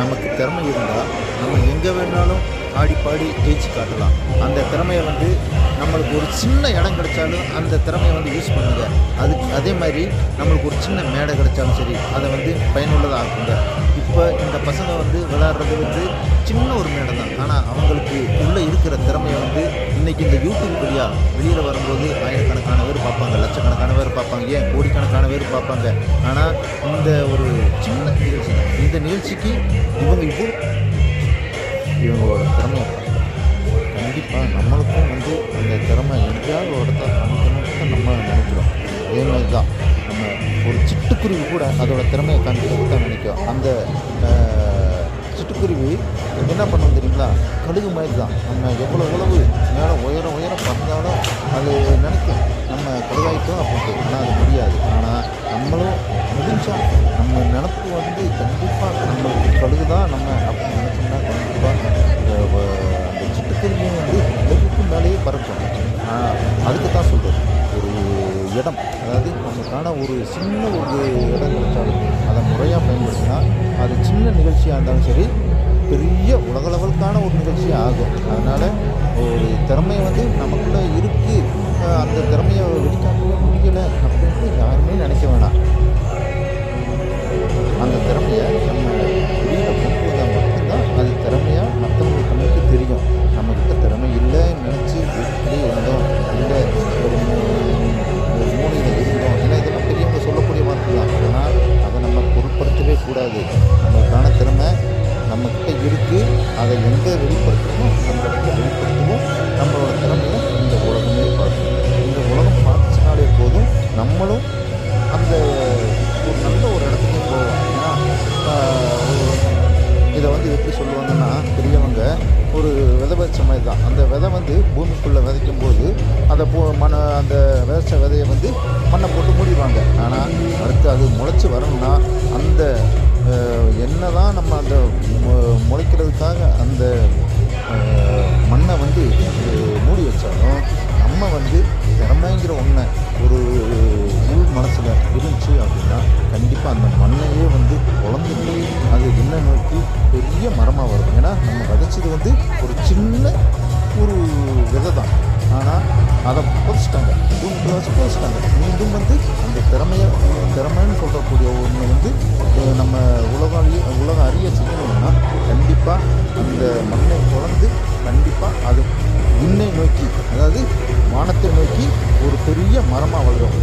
நமக்கு திறமை இருந்தால் நம்ம எங்கே வேணாலும் ஆடி பாடி ஜெயிச்சு காட்டலாம். அந்த திறமையை வந்து நம்மளுக்கு ஒரு சின்ன இடம் கிடைச்சாலும் அந்த திறமையை வந்து யூஸ் பண்ணுங்க. அதுக்கு அதே மாதிரி நம்மளுக்கு ஒரு சின்ன மேடை கிடைச்சாலும் சரி அதை வந்து பயனுள்ளதாக ஆக்குங்க. இப்போ இந்த பசங்க வந்து விளாட்றது வந்து சின்ன ஒரு மேடை தான். ஆனால் அவங்களுக்கு உள்ளே இருக்கிற திறமையை வந்து இன்றைக்கி இந்த யூடியூப் வழியாக வெளியில் வரும்போது ஆயிரக்கணக்கான பேர் பார்ப்பாங்க லட்சக்கணக்கான பேர் பார்ப்பாங்க ஏன் கோடிக்கணக்கான பேர் பார்ப்பாங்க. ஆனால் இந்த ஒரு இந்த இவங்க இவ்வளோ இவங்களோட திறமை. கண்டிப்பாக நம்மளுக்கும் வந்து அந்த திறமை எங்கேயாவது ஒரு இடத்துல காமிக்கணும்னு நம்ம நினைக்கிறோம். அதே மாதிரி தான் நம்ம ஒரு சிட்டுக்குருவி கூட அதோட திறமையை காமிக்கிறதுக்கு தான் நினைக்கிறோம். அந்த சிட்டுக்குருவி என்ன பண்ணணும் தெரியுங்களா? கழுகு மாதிரி தான் நம்ம எவ்வளோ உழவு மேலே அதுக்கு தான் சொல்கிறது ஒரு இடம் அதாவது நமக்கான ஒரு சின்ன ஒரு இடம் கிடைச்சாலும் அதை முறையாக பயன்படுத்தினா அது சின்ன நிகழ்ச்சியாக இருந்தாலும் சரி பெரிய உலக லெவலுக்கான ஒரு நிகழ்ச்சியாக ஆகும். அதனால் ஒரு திறமை வந்து நமக்குள்ளே இருக்குது அந்த திறமையை வெளிக்காட்டவே கூடாது. நம்மளுக்கான திறமை நம்மக்கிட்ட இருக்குது அதை எங்கே வெளிப்படுத்தணுமோ அந்த இடத்துல வெளிப்படுத்துவோம் நம்மளோட திறமையை இந்த உலகமே பார்க்கும். இந்த உலகம் பார்த்துச்சுனாலே போதும் நம்மளும் அந்த ஒரு நல்ல ஒரு இடத்துக்கு போவோம் ஏன்னா ஒரு- இதை வந்து எப்படி சொல்லுவாங்கன்னா பெரியவங்க ஒரு விதை விதைச்ச மாதிரி தான். அந்த விதை வந்து பூமிக்குள்ளே விதைக்கும் போது அதை போ மன அந்த விதைச்ச விதையை வந்து ஆனால் அடுத்து அது முளைச்சி வரணும்னா அந்த என்ன தான் நம்ம அந்த முளைக்கிறதுக்காக அந்த மண்ணை வந்து மூடி வச்சாலும் நம்ம வந்து திறமைங்கிற ஒன்றை ஒரு உள் மனசில் இருந்துச்சு அப்படின்னா கண்டிப்பாக அந்த மண்ணையே வந்து குழந்தைட்டு அது என்ன நோக்கி பெரிய மரமாக வரும். ஏன்னா நம்ம விதைச்சது வந்து ஒரு சின்ன ஒரு விதை தான் ஆனால் அதை புதைச்சிட்டாங்க. தூக்கி வச்சு புதைச்சிட்டாங்க. மீண்டும் வந்து அந்த திறமையை திறமைன்னு சொல்லக்கூடிய ஒன்று வந்து நம்ம உலக அறிய உலகம் அறிய செய்யணும்னா கண்டிப்பாக அந்த மண்ணை தொடர்ந்து கண்டிப்பாக அது விண்ணை நோக்கி அதாவது வானத்தை நோக்கி ஒரு பெரிய மரமாக வளரும்.